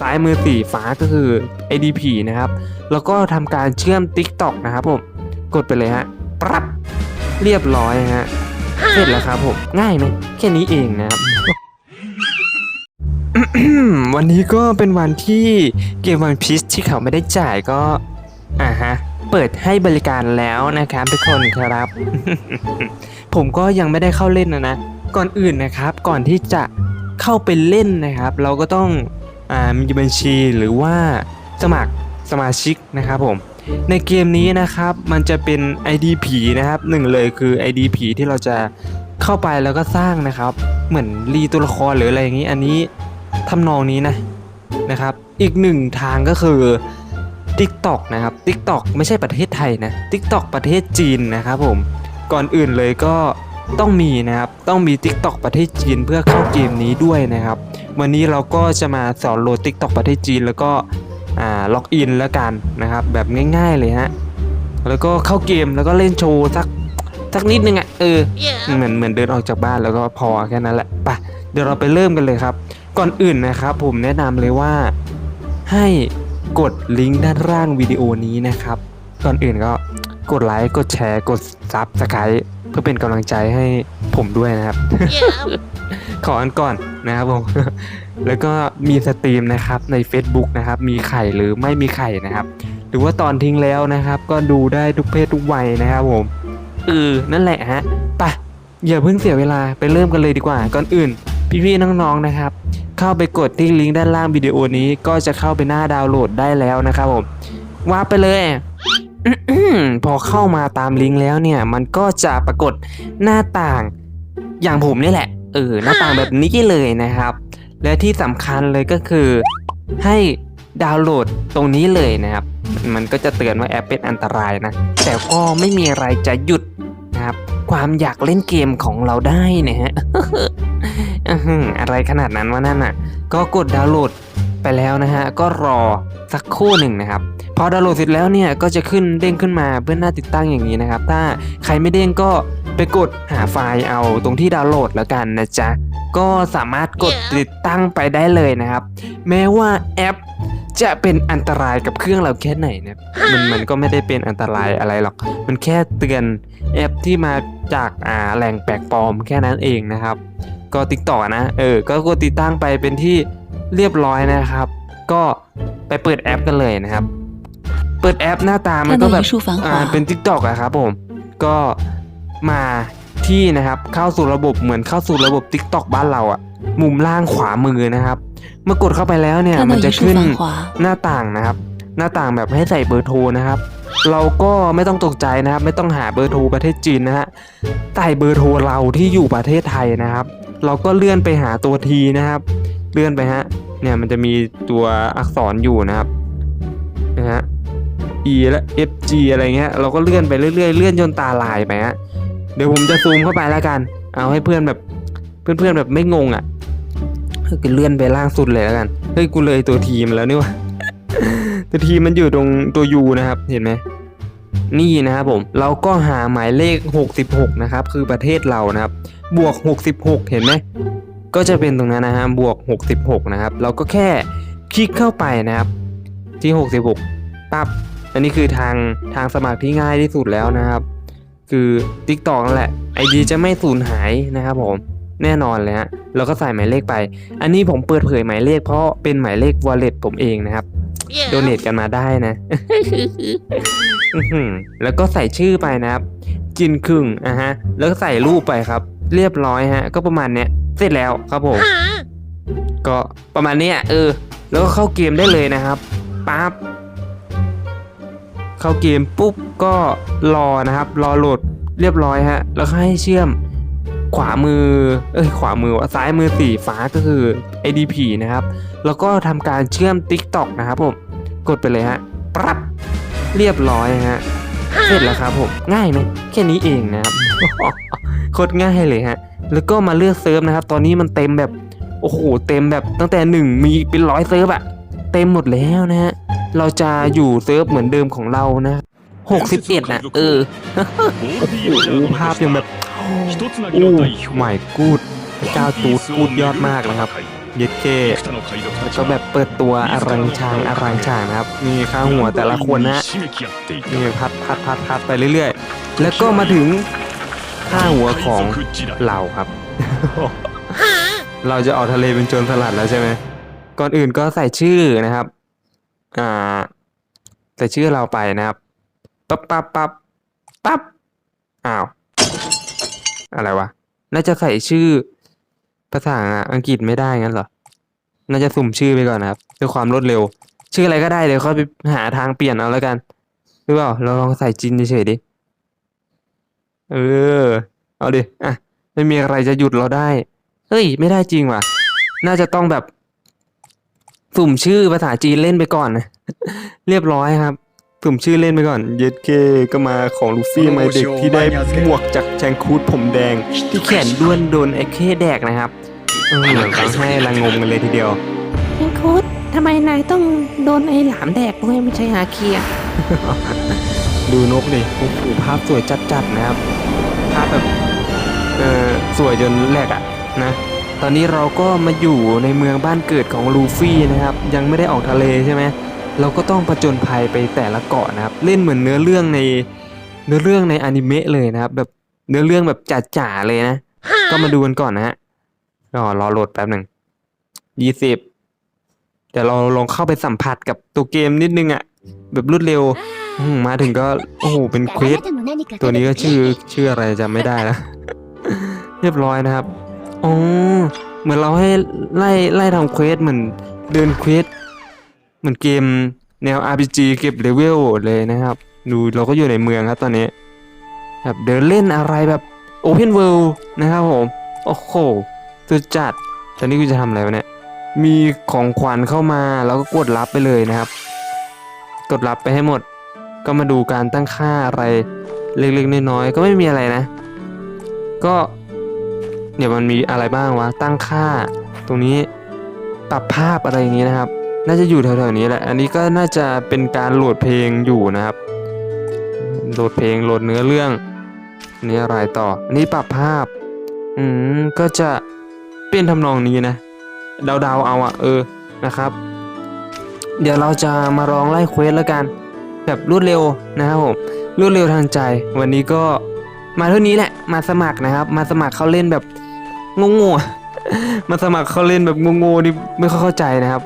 ซ้ายมือสีฟ้าก็คือ IDP นะครับ แล้วก็ทำการเชื่อม TikTok นะครับผม กดไปเลยฮะปรับเรียบร้อยฮะ เสร็จแล้วครับผม ง่ายไหมแค่นี้เองนะครับ วันนี้ก็เป็นวันที่เกมวันพีชที่เขาไม่ได้จ่ายก็อ่าฮะเปิดให้บริการแล้วนะครับทุกคนครับ ผมก็ยังไม่ได้เข้าเล่นนะนะ ก่อนอื่นนะครับ ก่อนที่จะเข้าไปเล่นนะครับ เราก็ต้อง มีบัญชีหรือว่าสมัครสมาชิกนะครับผม ในเกมนี้นะครับมันจะเป็น ID ผีนะครับหนึ่งเลยคือ ID ผีที่เราจะเข้าไปแล้วก็สร้างนะครับ เหมือนรีตัวละครหรืออะไรอย่างนี้อันนี้ทำนองนี้นะนะครับ อีกหนึ่งทางก็คือ TikTok นะครับ TikTok ไม่ใช่ประเทศไทยนะ TikTok ประเทศจีนนะครับผมก่อนอื่นเลยก็ ต้องมีนะครับ ต้องมี TikTok ประเทศจีนเพื่อเข้าเกมนี้ด้วยนะครับ วันนี้เราก็จะมาสอนโหลด TikTok ประเทศจีนแล้วก็อ่าล็อกอินแล้วกันนะครับ แบบง่ายๆเลยฮะแล้วก็เข้าเกมแล้วก็เล่นโชว์สักสักนิดนึงอะเออ เหมือนเหมือนเดินออกจากบ้านแล้วก็พอแค่นั้นแหละไปเดี๋ยวเราไปเริ่มกันเลยครับ ก่อนอื่นนะครับ ผมแนะนำเลยว่าให้กดลิงก์ด้านล่างวิดีโอนี้นะครับ ก่อนอื่นก็กดไลค์กดแชร์กดซับสไครต์เพื่อเป็นกำลังใจให้ผมด้วยนะครับ ขออันก่อนนะครับผม แล้วก็มีสตรีมนะครับใน Facebook นะครับ มีไข่หรือไม่มีไข่นะครับ หรือว่าตอนทิ้งแล้วนะครับ ก็ดูได้ทุกเพศทุกวัยนะครับผมเออนั่นแหละฮะไปอย่าเพิ่งเสียเวลาไปเริ่มกันเลยดีกว่า ก่อนอื่น พี่ๆน้องๆนะครับ เข้าไปกดที่ลิงก์ด้านล่างวิดีโอนี้ก็จะเข้าไปหน้าดาวน์โหลดได้แล้วนะครับผมว่าไปเลยอื้อๆ พอเข้ามาตามลิงก์แล้วเนี่ย มันก็จะปรากฏหน้าต่างอย่างผมนี่แหละ เออ หน้าต่างแบบนี้เลยนะครับ และที่สำคัญเลยก็คือ ให้ดาวน์โหลดตรงนี้เลยนะครับ มันก็จะเตือนว่าแอปเป็นอันตรายนะ แต่ก็ไม่มีอะไรจะหยุดนะครับ ความอยากเล่นเกมของเราได้นะฮะอื้อหืออะไรขนาดนั้นวะนั่นอะ ก็กดดาวน์โหลดไปแล้วนะฮะ ก็รอ สักครู่หนึ่งนะครับ พอดาวน์โหลดเสร็จแล้วเนี่ยก็จะขึ้นเด้งขึ้นมาเพื่อหน้าติดตั้งอย่างนี้นะครับ ถ้าใครไม่เด้งก็ไปกดหาไฟล์เอาตรงที่ดาวน์โหลดแล้วกันนะจ๊ะ ก็สามารถกดติดตั้งไปได้เลยนะครับ แม้ว่าแอปจะเป็นอันตรายกับเครื่องเราแค่ไหนนะมันมันก็ไม่ได้เป็นอันตรายอะไรหรอก มันแค่เตือนแอปที่มาจากอ่าแหล่งแปลกปลอมแค่นั้นเองนะครับ ก็ติ๊กต่อนะ เออ ก็กดติดตั้งไปเป็นที่เรียบร้อยนะครับ ก็ไปเปิดแอปกันเลยนะครับ เปิดแอปหน้าตามันก็แบบอ่าเป็นทิกตอกอะครับผม ก็มาที่นะครับเข้าสู่ระบบเหมือนเข้าสู่ระบบทิกตอกบ้านเราอะมุมล่างขวามือนะครับ เมื่อกดเข้าไปแล้วเนี่ยมันจะขึ้นหน้าต่างนะครับ หน้าต่างแบบให้ใส่เบอร์โทรนะครับ เราก็ไม่ต้องตกใจนะครับ ไม่ต้องหาเบอร์โทรประเทศจีนนะฮะใส่เบอร์โทรเราที่อยู่ประเทศไทยนะครับ เราก็เลื่อนไปหาตัวทีนะครับ เลื่อนไปฮะ เนี่ยมันจะมีตัวอักษรอยู่นะครับนะฮะ E และ FG อะไรเงี้ยเราก็เลื่อนไปเรื่อยๆเลื่อนจนตาลายไปฮะเดี๋ยวผมจะซูมเข้าไปแล้วกัน เอาให้เพื่อนแบบเพื่อนๆแบบไม่งงอะเฮ้ยกูเลื่อนไปล่างสุดเลยแล้วกันเฮ้ยกูเลยตัวทีมแล้วนี่วะตัวทีมมันอยู่ตรงตัวยูนะครับเห็นไหมนี่นะครับผมเราก็หาหมายเลข 66 นะครับ คือประเทศเรานะครับ บวก 66 เห็นไหม ก็จะเป็นตรงนั้นนะฮะบวก 66 นะครับ เราก็แค่คลิกเข้าไปนะครับ ที่ 66 ปั๊บอันนี้คือทางทางสมัครที่ง่ายที่สุดแล้วนะครับ คือ TikTok นั่นแหละ ID จะไม่สูญหายนะครับผมแน่นอนเลยฮะเราก็ใส่หมายเลขไป อันนี้ผมเปิดเผยหมายเลขเพราะเป็นหมายเลข wallet ผมเองนะครับโดเนทกันมาได้นะอื้อหือแล้วก็ใส่ชื่อไปนะครับ จินครึ่งอะฮะ แล้วก็ใส่รูปไปครับ เรียบร้อยฮะ ก็ประมาณเนี้ย เสร็จแล้วครับผม ก็ประมาณเนี้ยเออ แล้วก็เข้าเกมได้เลยนะครับปั๊บเข้าเกมปุ๊บก็รอนะครับ รอโหลดเรียบร้อยฮะ แล้วก็ให้เชื่อมขวามือ เอ้ย ขวามือวะซ้ายมือสีฟ้าก็คือ IDP นะครับ แล้วก็ทำการเชื่อม TikTok นะครับผม กดไปเลยฮะปรับเรียบร้อยฮะ เสร็จแล้วครับผม ง่ายไหมแค่นี้เองนะครับ โคตรง่ายเลยฮะ แล้วก็มาเลือกเซิร์ฟนะครับ ตอนนี้มันเต็มแบบ โอ้โห เต็มแบบตั้งแต่ 1 มีเป็นร้อยเซิร์ฟอะเต็มหมดแล้วนะฮะ เราจะอยู่เซิร์ฟเหมือนเดิมของเรานะหกสิบเอ็ดนะเออโอ้โหภาพยังแบบโอ้โหใหม่กูดเจ้าตูดกูดยอดมากนะครับเย็ดเคก็แบบเปิดตัวอรังชางอรังชางนะครับ มีข้างหัวแต่ละคนนะนี่พัดพัดพัดพัดไปเรื่อยๆ แล้วก็มาถึง ค่าหัวของเราครับ เราจะออกทะเลเป็นโจรสลัดแล้วใช่ไหมก่อนอื่นก็ใส่ชื่อนะครับ อ่า ใส่ชื่อเราไปนะครับ ปั๊บปั๊บปั๊บปั๊บ อ้าว อะไรวะ น่าจะใส่ชื่อ ภาษาอังกฤษไม่ได้งั้นเหรอ น่าจะสุ่มชื่อไปก่อนนะครับด้วยความรวดเร็ว ชื่ออะไรก็ได้เดี๋ยวค่อยไปหาทางเปลี่ยนเอาแล้วกันหรือเปล่า เราลองใส่จินเฉยๆดิ เออ เอาดิ อะ ไม่มีอะไรจะหยุดเราได้ เฮ้ย ไม่ได้จริงว่ะ น่าจะต้องแบบ สุ่มชื่อภาษาจีนเล่นไปก่อนนะ เรียบร้อยครับสุ่มชื่อเล่นไปก่อน เย็ดเคก็มาของลูฟี่มาเด็กที่ได้หมวกจากแจงคูดผมแดง ที่แขนด้วนโดนไอ้เคแดกนะครับเออทำให้ระงมกันเลยทีเดียวเอ็งคุดทำไมนายต้องโดนไอ้หลามแดกด้วยไม่ใช่ฮาเคียดูนกดิโอ้โหภาพสวยจัดๆนะครับ ภาพแบบเออสวยจนแหลกอะนะตอนนี้เราก็มาอยู่ในเมืองบ้านเกิดของลูฟี่นะครับยังไม่ได้ออกทะเลใช่ไหมเราก็ต้องประจนภัยไปแต่ละเกาะนะครับเล่นเหมือนเนื้อเรื่องในเนื้อเรื่องในอนิเมะเลยนะครับแบบเนื้อเรื่องแบบจ๋าๆเลยนะ ก็มาดูกันก่อนนะฮะรอรอโหลดแป๊บหนึ่งยี่สิบเดี๋ยวเราลองเข้าไปสัมผัสกับตัวเกมนิดนึงอะแบบรวดเร็ว อืมมาถึงก็โอ้โหเป็นเควสตัวนี้ก็ชื่อชื่ออะไรจำไม่ได้แล้วเรียบร้อยนะครับอ๋อเหมือนเราให้ไล่ไล่ทำเควสเหมือนเดินเควสเหมือนเกมแนว RPG เก็บเลเวลเลยนะครับดูเราก็อยู่ในเมืองครับตอนนี้แบบเดินเล่นอะไรแบบ Open World นะครับผมโอ้โหสุดจัดตอนนี้กูจะทำอะไรวะเนี่ยมีของขวัญเข้ามาแล้วก็กดรับไปเลยนะครับ กดรับไปให้หมด ก็มาดูการตั้งค่าอะไรเล็กๆน้อยๆก็ไม่มีอะไรนะ ก็เดี๋ยวมันมีอะไรบ้างวะตั้งค่า ตรงนี้ปรับภาพอะไรอย่างนี้นะครับ น่าจะอยู่แถวๆนี้แหละ อันนี้ก็น่าจะเป็นการโหลดเพลงอยู่นะครับโหลดเพลงโหลดเนื้อเรื่องนี่อะไรต่ออันนี้ปรับภาพอืมก็จะเป็นทำนองนี้นะเดาๆเอาอะเออนะครับ เดี๋ยวเราจะมาลองไล่เควสแล้วกัน แบบรวดเร็วนะครับผมรวดเร็วทางใจ วันนี้ก็มาเท่านี้แหละ มาสมัครนะครับ มาสมัครเขาเล่นแบบงงๆมาสมัครเขาเล่นแบบงงๆนี่ไม่ค่อยเข้าใจนะครับ